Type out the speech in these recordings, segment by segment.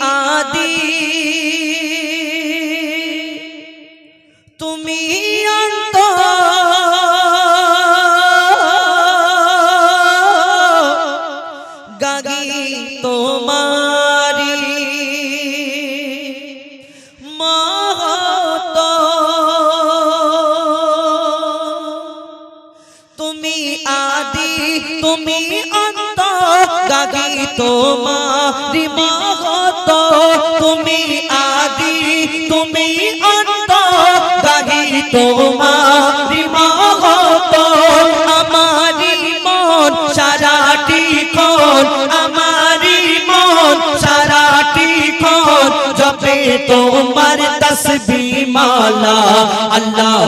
آ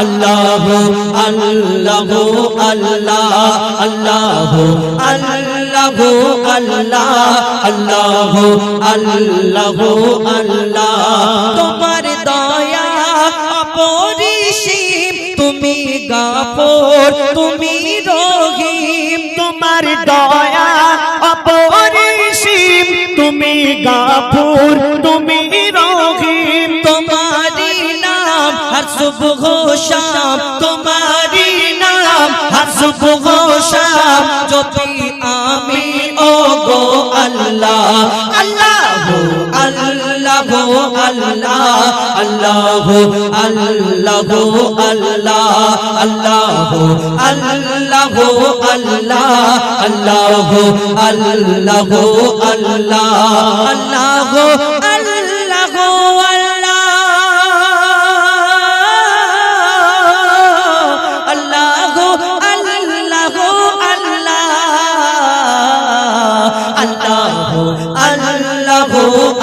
আল্লাহ আল্লাহ আল্লাহ আল্লাহ আল্লাহ আল্লাহ আল্লাহ আল্লাহ। তোমার দয়া অপরিসীম, তুমি গাফর, তুমি রহিম সুবহ শাম যদি আমি ও গো আল্লাহ আল্লাহ আল্লাহ আল্লাহ আল্লাহ আল্লাহ আল্লাহ আল্লাহ আল্লাহ আল্লাহ আল্লাহ আল্লাহ আল্লাহ আল্লাহ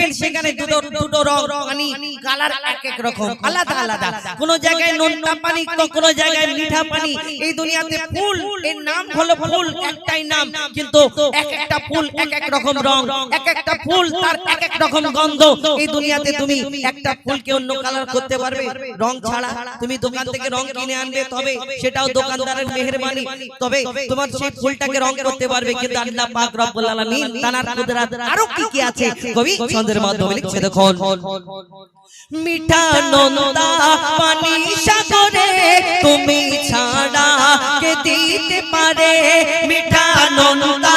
দেখবেন সেখানে দুটো দুটো রং কালার এক এক রকম আলাদা আলাদা কোন জায়গায় নোনতা পানি তো কোন জায়গায় মিঠা পানি। এই দুনিয়াতে ফুল এর নাম হলো ফুল একটাই নাম। কিন্তু এক একটা ফুল এক এক রকম রং এক একটা ফুল তার এক এক রকম গন্ধ। এই দুনিয়াতে তুমি একটা ফুলকে অন্য কালার করতে পারবে। রং ছাড়া তুমি দোকান থেকে রং কিনে আনবে তবে সেটাও দোকানদারের মেহেরবানি তবে তোমার সেই ফুলটাকে রং করতে পারবে কিন্তু আল্লাহ পাক রব্বুল আলামিন তানার কুদরত আরও কি কি আছে কবি ছন্দের মাধ্যমে লিখছে দেখুন। মিঠা নন্দা পানি সাগরে তুমি ছাড়া কে দিতে পারে? মিঠা নন্দা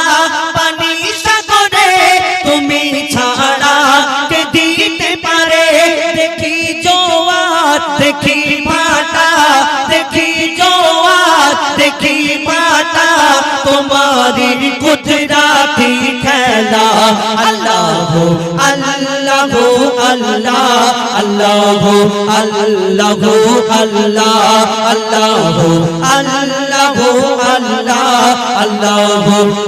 পানি সাগরে তুমি ছাড়া কে দিতে পারে? দেখি জোয়ার দেখি মাটা দেখি জোয়ার দেখি মাটা তোমারি কুদরাতি খেলা আল্লাহ আল্লাহ আল্লাহ আল্লাহ আল্লাহ আল্লাহ আল্লাহ আল্লাহ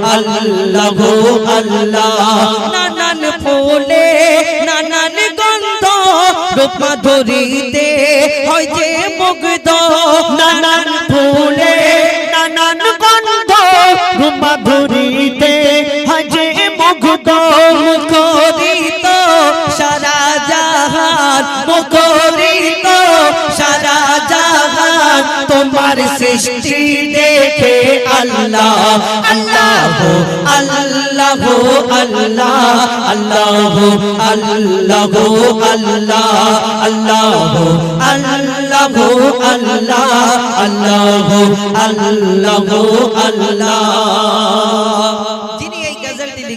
আল্লাহ আল্লাহ। আল্লাহ নানান ফুলে, নানান গন্ধ রূপ মাধুরীতে হয় যে মুগ্ধ। নানান মুখরিত সারা জাহান মুখরিত সারা জাহান তোমার সৃষ্টি দেখে আল্লাহ আল্লাহ আল্লাহ আল্লাহ আল্লাহ আল্লাহ আল্লাহ আল্লাহ আল্লাহ আল্লাহ আল্লাহ আল্লাহ গজলটি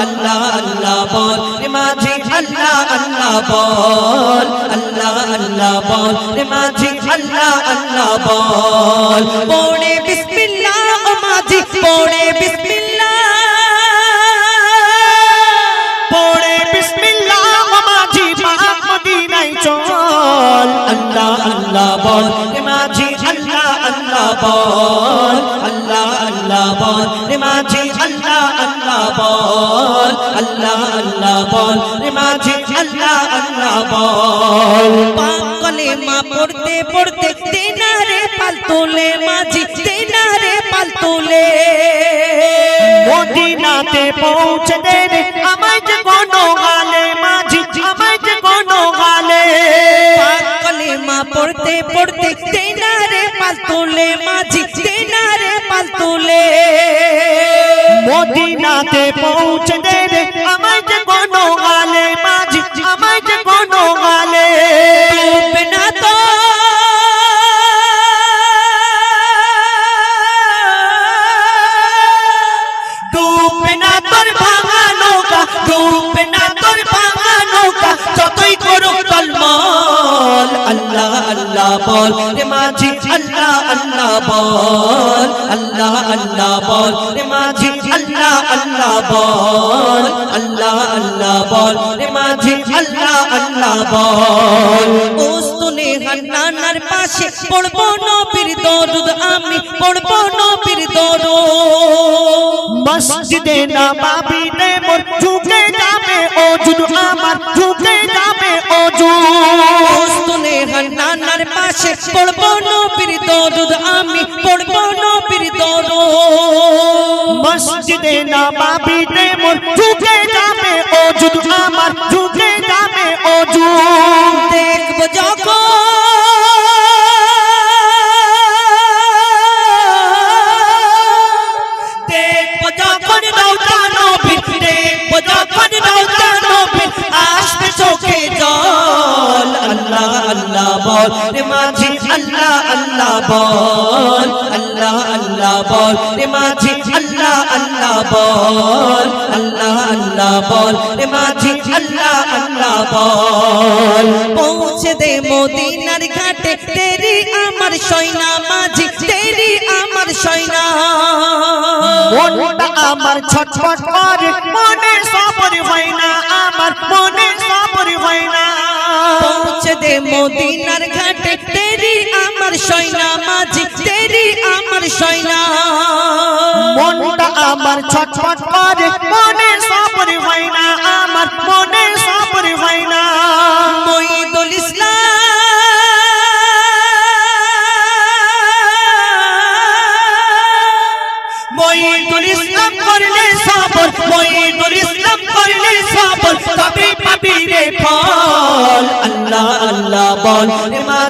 আল্লাহ আল্লাহ বল। রে মাঝি, আল্লাহ আল্লাহ বল। আল্লাহ আল্লাহ বল। রে মাঝি, আল্লাহ আল্লাহ বল। পড়ে বিসমিল্লাহ, ও মাঝি, পড়ে বিসমিল্লাহ। পড়ে বিসমিল্লাহ মাঝি পাক মদিনায় চল। আল্লাহ আল্লাহ বল। রে মাঝি, আল্লাহ আল্লাহ বল। আল্লাহ আল্লাহ বল। রে মাঝি আল্লাহ আল্লাহ বল। রে মাঝি, আল্লাহ আল্লাহ বল। পাকলে মা পড়তে পড়তে তেনারে পাল তোলে মাঝি, তেনারে পাল তোলে মদিনাতে পৌঁছে দে রে আমায় যে কোনো গালে, মাঝি, আমায় যে কোনো গালে। পাকলে মা পড়তে পড়তে তেনারে পাল তোলে মাঝি, তেনারে পাল তোলে মদিনাতে পৌঁছতে আমাকে কোনো আলে মাঝি बोल रे माझी अल्लाह अल्लाह बोल अल्लाह अल्लाह बोल रे माझी अल्लाह अल्लाह बोल अल्लाह अल्लाह बोल रे माझी अल्लाह अल्लाह बोल উস্তুনে হান্নানার পাশে পড়বো নবীর দরুদ, আমি পড়বো নবীর দরুদ। মসজিদে নবাবী নে মোর ঝুঁকে যাবে ওজুদ আমার ঝুঁকে যাবে ওজুদ পাশে পড়ব নবীর দরুদ আমি পড়ব নবীর দরুদ। মসজিদে নবাবিতে মোর ঝুঁকে যাবে ওজুদ আমার ঝুঁকে যাবে ওজুদ দেখব যখন বল, আল্লাহ আল্লাহ বল। রে মাঝি, আল্লাহ আল্লাহ বল, আল্লাহ আল্লাহ বল। রে মাঝি, আল্লাহ আল্লাহ বল। পৌঁছে দে মদিনার ঘাটে, তেরি আমার সৈনা মাঝি, তেরি আমার সৈনা। মনটা আমার ছটফট করে, মনে সবর হয় না আমার, মনে সবর হয় না। পৌঁছে দে মদিনার ঘাটে সৈনা মাঝি তেরি আমার সৈনা। মনটা আমার ছটফট করে মনে সবর হয় না আমার মনে সবর হয় না। মঈদুল ইসলাম। মঈদুল ইসলাম করলে সবর মঈদুল ইসলাম করলে রে ফল। আল্লাহ আল্লাহ বল মাঝি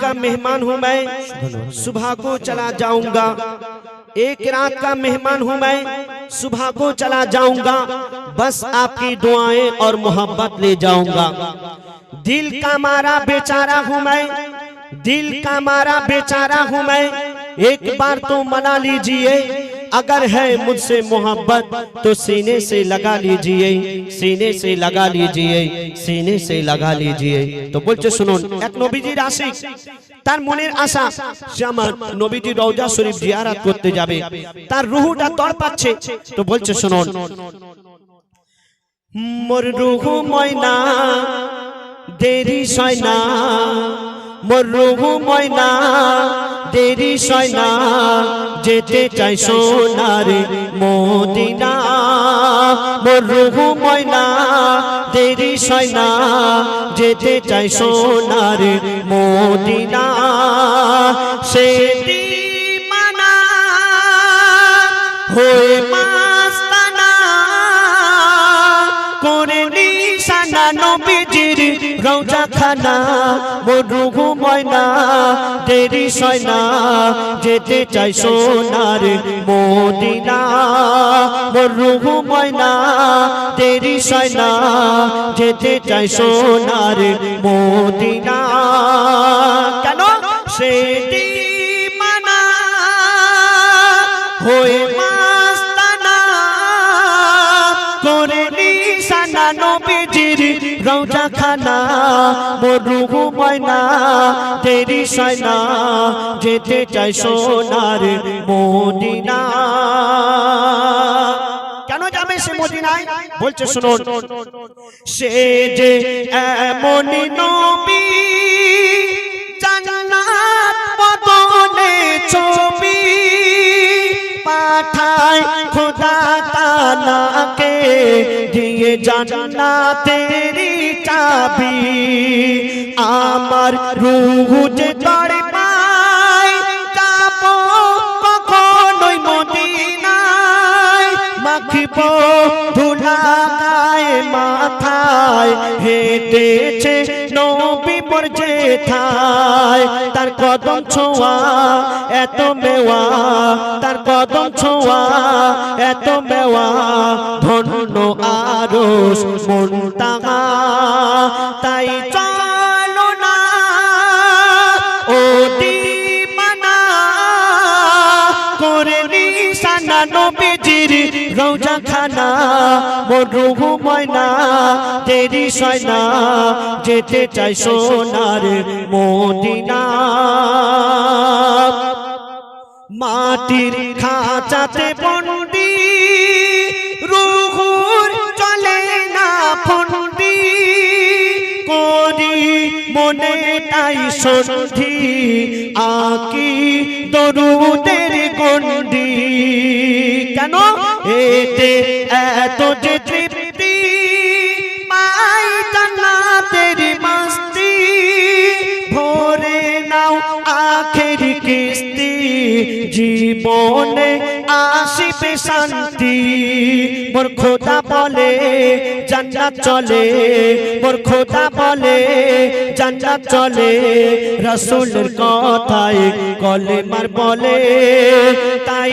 का मेहमान हूँ मैं, सुबह को चला जाऊँगा। एक रात का मेहमान हूँ मैं, सुबह को चला जाऊँगा। बस आपकी दुआएँ और मोहब्बत ले जाऊँगा। दिल का मारा बेचारा हूँ मैं, दिल का मारा बेचारा हूँ मैं। एक बार तो मना लीजिए अगर है मुझसे मोहब्बत तो सीने से लगा लीजिए सीने से लगा लीजिए सीने से लगा लीजिए তো বলছে শুনুন এক নবীজির আশিক তার মনের আশা সে আমার নবীজির রওজা শরীফ জিয়ারাত করতে যাবে তার রুহুটা তড়পাচ্ছে তো বলছে শুনুন মোর রুহু ময়না দেরি সয়না মোর রুহু ময়না, দেরি সয়না যেতে চাই সোনারে মদিনা। মোর রুহু ময়না, দেরি সয়না যেতে চাই সোনারে মদিনা। সে মানা, হয়ে মাস্তানা রওজা খানা মোর রুহু ময়না দেরি সয়না যেতে চাই সোনার মদিনা। মোর রুহু ময়না দেরি সয়না যেতে চাই সোনার মদিনা। কেন? সে মানা। হয়ে মরুহু তেরি সয়না যেতে চাই সোনার মদিনা। কেন যাবে সে মদিনায়? বলছে, শুনুন, সে যে এমনই নবী খোদা তালাকে, দিয়ে জান্নাতেরি চাবি আমার রুহ যে তড় মাথায় হেঁটেছে নবী পর যেথায় তার কদম ছোঁয়া এত মেওয়া, তার কদম ছোঁয়া এত মেওয়া। ধন্য আরস মনতাগা তাই চলো না, ও দিবানা। করে নিশানা নবীজির রওজা সয়না যেতে চাই সোনার মদিনা। মাটির খাঁচাতে বন্দি, রুহুর চলে না করি মনে তাই সন্ধি, আকি দরুদের গন্ডি। কেন? এতে এত যে তৃপ্তি পাই জান্নাতের মাস্তি ভরে নাও আখের কিস্তি জীবনে আসিবে শান্তি মোর খোদা বলে জান্নাত চলে মোর খোদা বলে জান্নাত চলে রসুলের কথায় কলেমার বলে তাই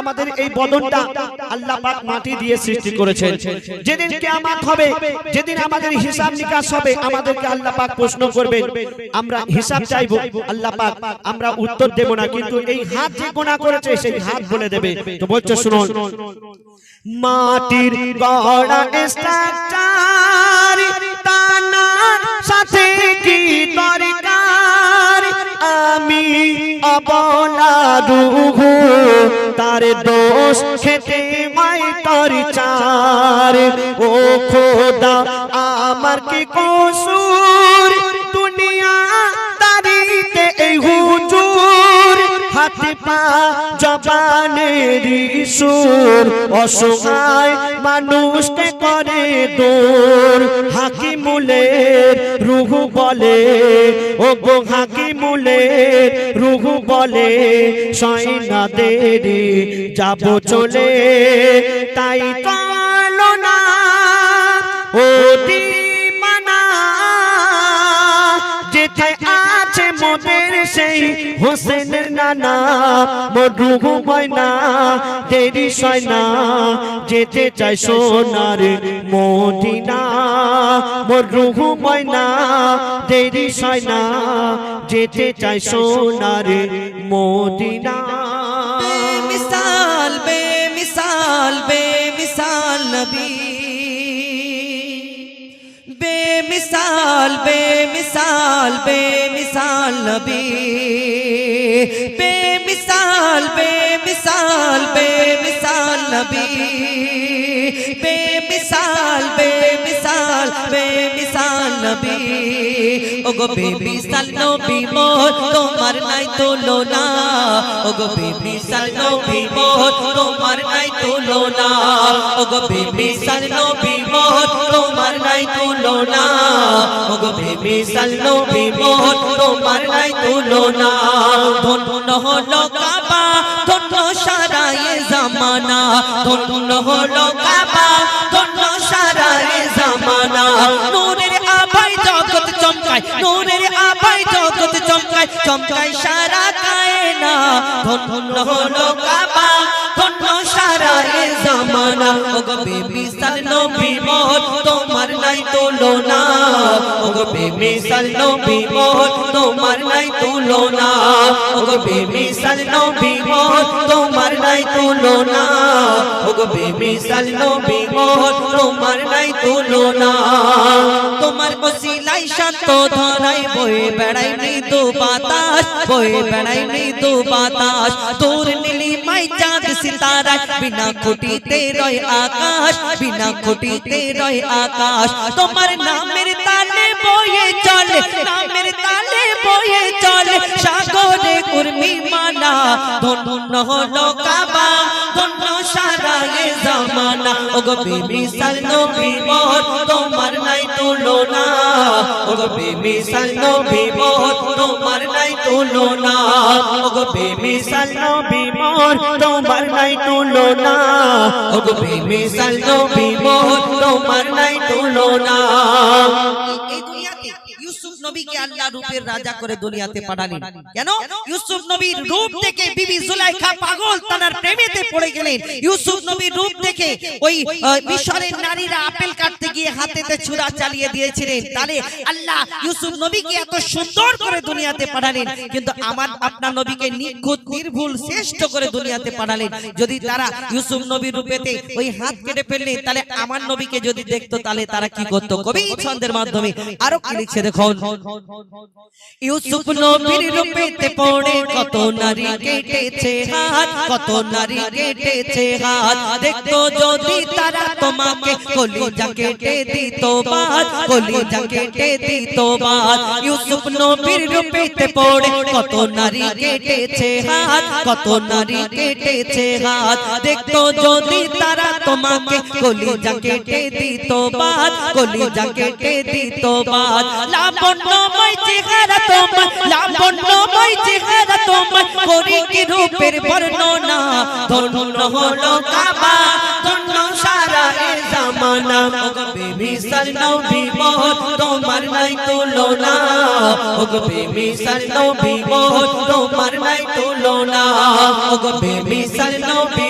আমাদের এই বদনটা আল্লাহ পাক মাটি দিয়ে সৃষ্টি করেছেন। যেদিন কিয়ামত হবে যেদিন আমাদের হিসাব নিকাশ হবে আমাদেরকে আল্লাহ পাক প্রশ্ন করবেন আমরা হিসাব চাইব আল্লাহ পাক আমরা উত্তর দেব না কিন্তু এই হাত যে গোনা করেছে সেই হাত বলে দেবে। তো বলছো শুনুন। মাটির গড়া স্ট্রাকচার তানার সাথে কি দরকার আমি অবলা রুহু তার দোষ খেতে মাই তর চার। ও খোদা, আমার কি কসুর? দুনিয়া তারিতে এই হুজুর হাতে পা জবানের সুর, অসহায় মানুষকে করে দূর। হাকিমুলের রুহু বলে ও গো হাকিমুলের রুহু বলে সয়না দেরি যাব চলে। তাই চলো না ও সেই হোসেনের নানা মরুহু ময়না দেরি সয়না যেতে চাই সোনার মদিনা। মরুহু ময়না দেরি সয়না যেতে চাই সোনার মদিনা। বেমিসাল বেমিসাল নবী। বেমিসাল বেমিসাল বেমিসাল নবী। বেমিসাল বেমিসাল বেমিসাল নবী। ওগো বেমিসাল নবী মোর, তোমার নাই তুলনা। ওগো বেমিসাল নবী মোর, তোমার নাই তুলনা। ওগো বেমিসাল নবী মোর, তোমার নাই তুলনা। ওগো বেমিসাল নবী মোর, তোমার নাই তুলনা। ধন্য হলো কাবা ধন্য সারায়ে জামানা। ধন্য হলো কাবা ধন্য সারায়ে জামানা। চমকায় চমকায় সারা কায়না। ধন্য হলো কাবা, ধন্য সারা এ জামানা। ওগো বেমিসাল নবী মোর তোমার নাই তুলনা। ওগো বেমিসাল নবী মোর তোমার নাই তুলনা। ওগো বেমিসাল নবী মোর তোমার নাই তুলনা। ওগো বেমিসাল নবী মোর তোমার নাই তুলনা। তোমার ওসিলাই শান্ত ধরাই বয়ে বেড়াই মৃদু বাতাস বয়ে বেড়াই মৃদু বাতাস তোর নীলি মাই চাঁদ সিতারায় বিনা খুঁটিতে রয় আকাশ বিনা খুঁটিতে রয় আকাশ তোমার নামের তালে বয়ে চলে, নামের তালে বয়ে চলে, সাগরে কুর্মি মানা, ধন্য হলো কাবা, ধন্য সারা জামানা। ওগো বেমিসাল নবী মোর তোমার নাই তুলনা। ওগো বেমিসাল নবী মোর তোমার নাই তুলনা। ওগো বেমিসাল নবী মোর তোমার নাই তুলনা। ওগো বেমিসাল নবী মোর তোমার নাই তুলনা। নবীকে আল্লাহ রূপের রাজা করে দুনিয়াতে পাঠালেন। কেন? ইউসুফ নবীর রূপ দেখে বিবি জুলাইখা পাগল তার প্রেমেতে পড়ে গেলেন। ইউসুফ নবীর রূপ দেখে ওই মিশরের নারীরা আপেল কাটতে গিয়ে হাতেতে ছুরা চালিয়ে দিয়েছিলেন। তাহলে আল্লাহ ইউসুফ নবীকে এত সুন্দর করে দুনিয়াতে পাঠালেন। কিন্তু আমার আপনার নবীকে নিখুঁত নির্ভুল শ্রেষ্ঠ করে দুনিয়াতে পাঠালেন। যদি তারা ইউসুফ নবীর রূপেতে ওই হাত কেটে ফেললেন তাহলে আমার নবীকে যদি দেখতো তাহলে তারা কি করতো কবি ছন্দের মাধ্যমে আরও কি লিখছে দেখুন ইউসুফ নবীর রূপেতে পড়ে কত নারী কেটেছে হাত কত নারী কেটেছে হাত। দেখতো যদি তারা তোমাকে কলিজা কেটে দিত বাদ কলিজা কেটে দিত বাদ ইউসুফ নবীর রূপেতে পড়ে কত নারী কেটেছে হাত কত নারী কেটেছে হাত। দেখতো যদি তারা তোমাকে কলিজা কেটে দিত বাদ কলিজা কেটে দিত বাদ লাবণ্য লাবণ্যময় রূপের বর্ণনা? ধন্য হলো কাবা, ধন্য সারা এ জামানা। ওগো বেমিসাল তোমার নাই তুলনা। ওগো বেমিসাল নবী তোমার নাই তুলনা। ওগো বেমিসাল নবী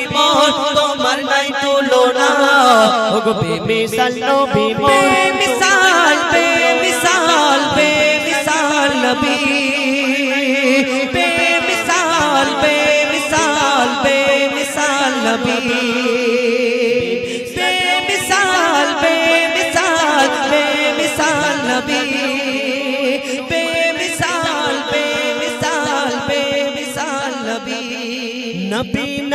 তোমার নাই তুলনা। ওগো বেমিসাল নবী নবী বে মিসাল বে মিসাল বে মিসাল নবী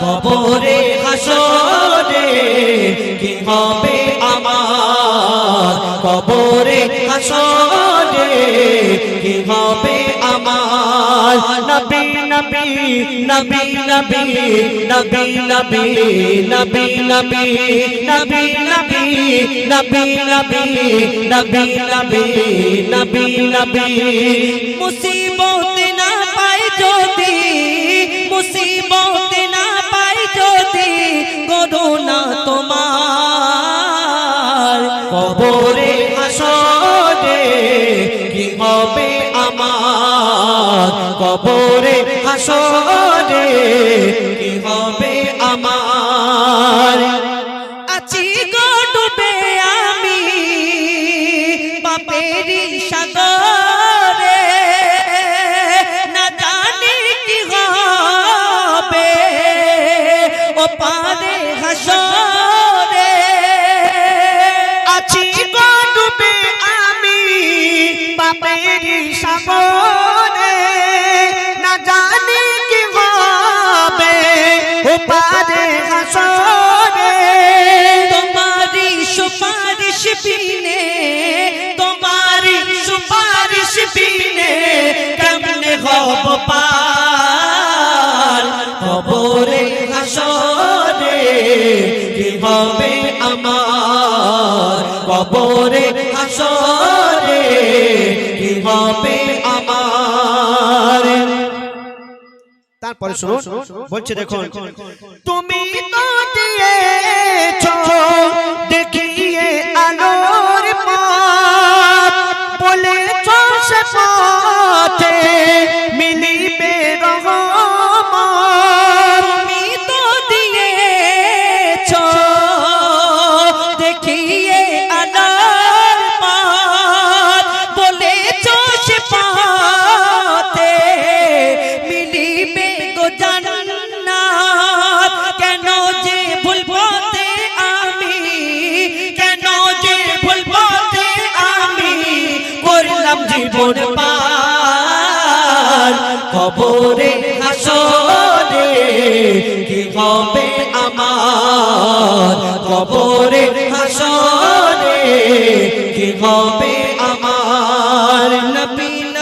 কবরে হাসরে কি হবে আমার কবরে হাসরে কি হবে আমার নবী নবী নবী নবী নবী নবী নবী নবী নবী নবী নবী নবী নবী নবী নবী নবী মুসিবত কবরে হাসরে কি হবে হাসরে কি আমার কবরে হাসরে কি আমার? তারপরে শুনুন বলছে দেখুন তুমি তো দিয়েছ জীবন পার কবরে হাসরে কি হবে আমার? কবরে হাসরে কি হবে আমার?